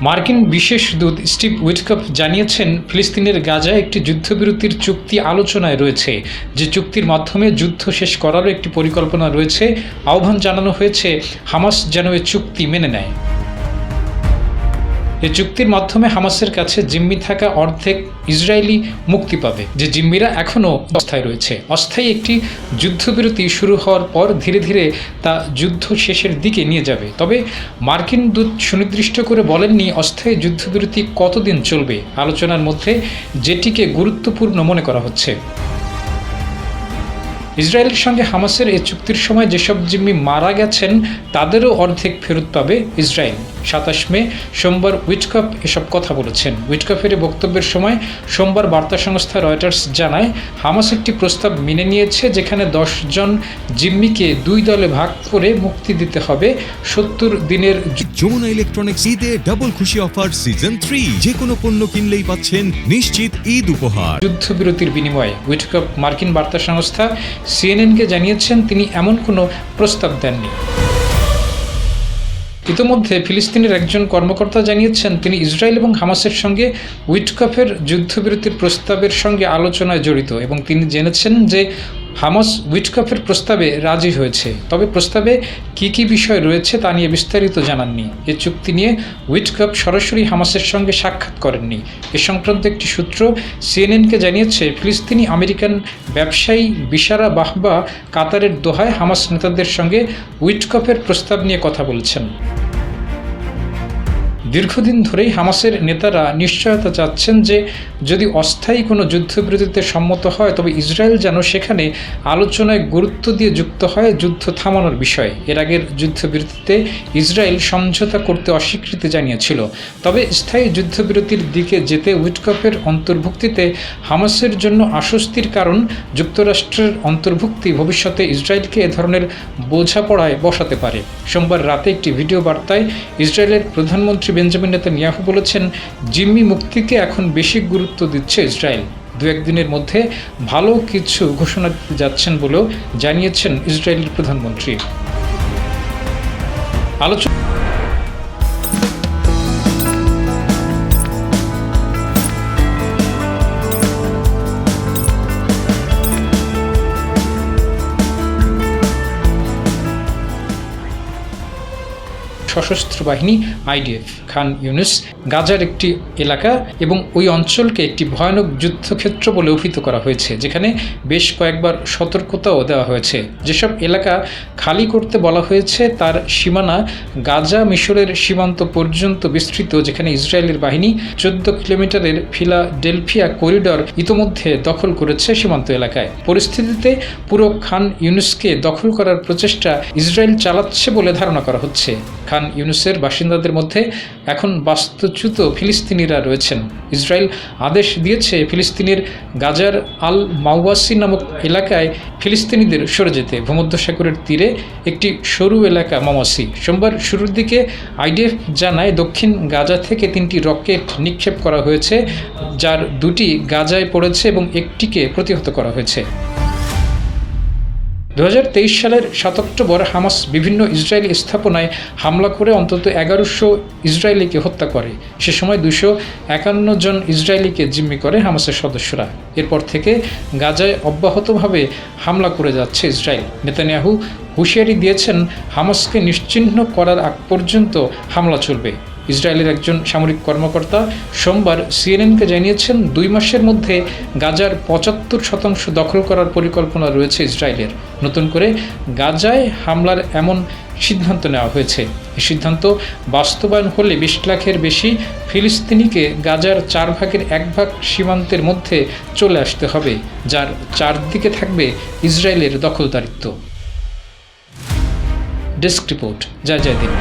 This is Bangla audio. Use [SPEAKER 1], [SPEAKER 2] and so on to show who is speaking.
[SPEAKER 1] মার্কিন বিশেষ দূত স্টিভ উইটকপ জানিয়েছেন, ফিলিস্তিনের গাজায় একটি যুদ্ধবিরতির চুক্তি আলোচনায় রয়েছে, যে চুক্তির মাধ্যমে যুদ্ধ শেষ করারও একটি পরিকল্পনা রয়েছে। আহ্বান জানানো হয়েছে, হামাস যেন এ চুক্তি মেনে নেয়। এ চুক্তির মাধ্যমে হামাসের কাছে জিম্মি থাকা অর্ধেক ইসরায়েলি মুক্তি পাবে। যে জিম্মিরা এখনও অস্থায় রয়েছে। অস্থায়ী একটি যুদ্ধবিরতি শুরু হওয়ার পর ধীরে ধীরে তা যুদ্ধ শেষের দিকে নিয়ে যাবে। তবে মার্কিন দূত সুনির্দিষ্ট করে বলেননি অস্থায়ী যুদ্ধবিরতি কতদিন চলবে। আলোচনার মধ্যে যেটিকে গুরুত্বপূর্ণ মনে করা হচ্ছে। ইসরায়েলের সঙ্গে হামাসের এই চুক্তির সময় যেসব জিম্মি মারা গেছেন তাদেরও অর্ধেক ফেরত পাবে ইসরায়েল। সাতাশ মে সোমবার উইটকপ এসব কথা বলেছেন। উইটকপের বক্তব্যের সময় সোমবার বার্তা সংস্থা রয়টার্স জানায় হামাস একটি প্রস্তাব মেনে নিয়েছে যেখানে জন জিম্মিকে দুই দলে ভাগ করে মুক্তি দিতে হবে সত্তর দিনের
[SPEAKER 2] যমুনা ইলেকট্রনিক্স ঈদে ডাবল খুশি অফার সিজন থ্রি। যে কোনো পণ্য কিনলেই পাচ্ছেন নিশ্চিত ঈদ উপহার।
[SPEAKER 1] যুদ্ধবিরতির বিনিময়ে উইটকপ মার্কিন বার্তা সংস্থা সিএনএনকে জানিয়েছেন তিনি এমন কোনো প্রস্তাব দেননি। ইতোমধ্যে ফিলিস্তিনের একজন কর্মকর্তা জানিয়েছেন, তিনি ইসরায়েল এবং হামাসের সঙ্গে উইটকফের যুদ্ধবিরতির প্রস্তাবের সঙ্গে আলোচনায় জড়িত এবং তিনি জেনেছেন যে হামাস উইটকফের প্রস্তাবে রাজি হয়েছে। তবে প্রস্তাবে কী কী বিষয় রয়েছে তা নিয়ে বিস্তারিত জানাননি। এ চুক্তি নিয়ে উইটকপ সরাসরি হামাসের সঙ্গে সাক্ষাৎ করেননি। এ সংক্রান্ত একটি সূত্র সিএনএনকে জানিয়েছে, ফিলিস্তিনি আমেরিকান ব্যবসায়ী বিশারা বাহবা কাতারের দোহায় হামাস নেতাদের সঙ্গে উইটকপের প্রস্তাব নিয়ে কথা বলছেন। দীর্ঘদিন ধরেই হামাসের নেতারা নিশ্চয়তা চাচ্ছেন যে যদি অস্থায়ী কোনো যুদ্ধবিরতিতে সম্মত হয়, তবে ইসরায়েল যেন সেখানে আলোচনায় গুরুত্ব দিয়ে যুক্ত হয় যুদ্ধ থামানোর বিষয়ে। এর আগের যুদ্ধবিরতিতে ইসরায়েল সমঝোতা করতে অস্বীকৃতি জানিয়েছিল। তবে স্থায়ী যুদ্ধবিরতির দিকে যেতে উইটকপের অন্তর্ভুক্তিতে হামাসের জন্য আশ্বস্তির কারণ যুক্তরাষ্ট্রের অন্তর্ভুক্তি ভবিষ্যতে ইসরায়েলকে এ ধরনের বোঝাপড়ায় বসাতে পারে। সোমবার রাতে একটি ভিডিও বার্তায় ইসরায়েলের প্রধানমন্ত্রী বেঞ্জামিন নেতানিয়াহু বলেছেন, জিম্মি মুক্তিকে এখন বেশি গুরুত্ব দিচ্ছে ইসরায়েল। দু, একদিনের মধ্যে ভালো কিছু ঘোষণা দিতে যাচ্ছেন বলেও জানিয়েছেন ইসরায়েলের প্রধানমন্ত্রী। আলোচনা সশস্ত্র বাহিনী আইডিএফ খান ইউনুস, গাজার একটি এলাকা এবং ওই অঞ্চলকে একটি ভয়ানক যুদ্ধক্ষেত্র বলে অভিহিত করা হয়েছে, যেখানে বেশ কয়েকবার সতর্কতাও দেওয়া হয়েছে। যেসব এলাকা খালি করতে বলা হয়েছে, তার সীমানা গাজা মিশরের সীমান্ত পর্যন্ত বিস্তৃত, যেখানে ইসরায়েলের বাহিনী চোদ্দ কিলোমিটারের ফিলাডেলফিয়া করিডর ইতোমধ্যে দখল করেছে সীমান্ত এলাকায়। পরিস্থিতিতে পুরো খান ইউনুসকে দখল করার প্রচেষ্টা ইসরায়েল চালাচ্ছে বলে ধারণা করা হচ্ছে। খান ইউনুসের বাসিন্দাদের মধ্যে এখন বাস্তুচ্যুত ফিলিস্তিনিরা রয়েছেন। ইসরায়েল আদেশ দিয়েছে ফিলিস্তিনের গাজার আল মাওয়াসি নামক এলাকায় ফিলিস্তিনিদের সরে যেতে। ভূমধ্যসাগরের তীরে একটি সরু এলাকা মামাসি সোমবার শুরুর দিকে আইডিএফ জানায় দক্ষিণ গাজা থেকে তিনটি রকেট নিক্ষেপ করা হয়েছে, যার দুটি গাজায় পড়েছে এবং একটিকে প্রতিহত করা হয়েছে। দু হাজার তেইশ সালের সাত অক্টোবর হামাস বিভিন্ন ইসরায়েলি স্থাপনায় হামলা করে অন্তত এগারোশো ইসরায়েলিকে হত্যা করে। সে সময় দুশো একান্ন জন ইসরায়েলিকে জিম্মি করে হামাসের সদস্যরা। এরপর থেকে গাজায় অব্যাহতভাবে হামলা করে যাচ্ছে ইসরায়েল। নেতানিয়াহু হুঁশিয়ারি দিয়েছেন, হামাসকে নিশ্চিহ্ন করার আগ পর্যন্ত হামলা চলবে। ইসরায়েলের একজন সামরিক কর্মকর্তা সোমবার সিএনএনকে জানিয়েছেন দুই মাসের মধ্যে গাজার পঁচাত্তর শতাংশ দখল করার পরিকল্পনা রয়েছে ইসরায়েলের। নতুন করে গাজায় হামলার এমন সিদ্ধান্ত নেওয়া হয়েছে। এই সিদ্ধান্ত বাস্তবায়ন হলে বিশ লাখের বেশি ফিলিস্তিনিকে গাজার চার ভাগের এক ভাগ সীমান্তের মধ্যে চলে আসতে হবে, যার চারদিকে থাকবে ইসরায়েলের দখলদারিত্ব। ডেস্ক রিপোর্ট, জয় জয় দিন।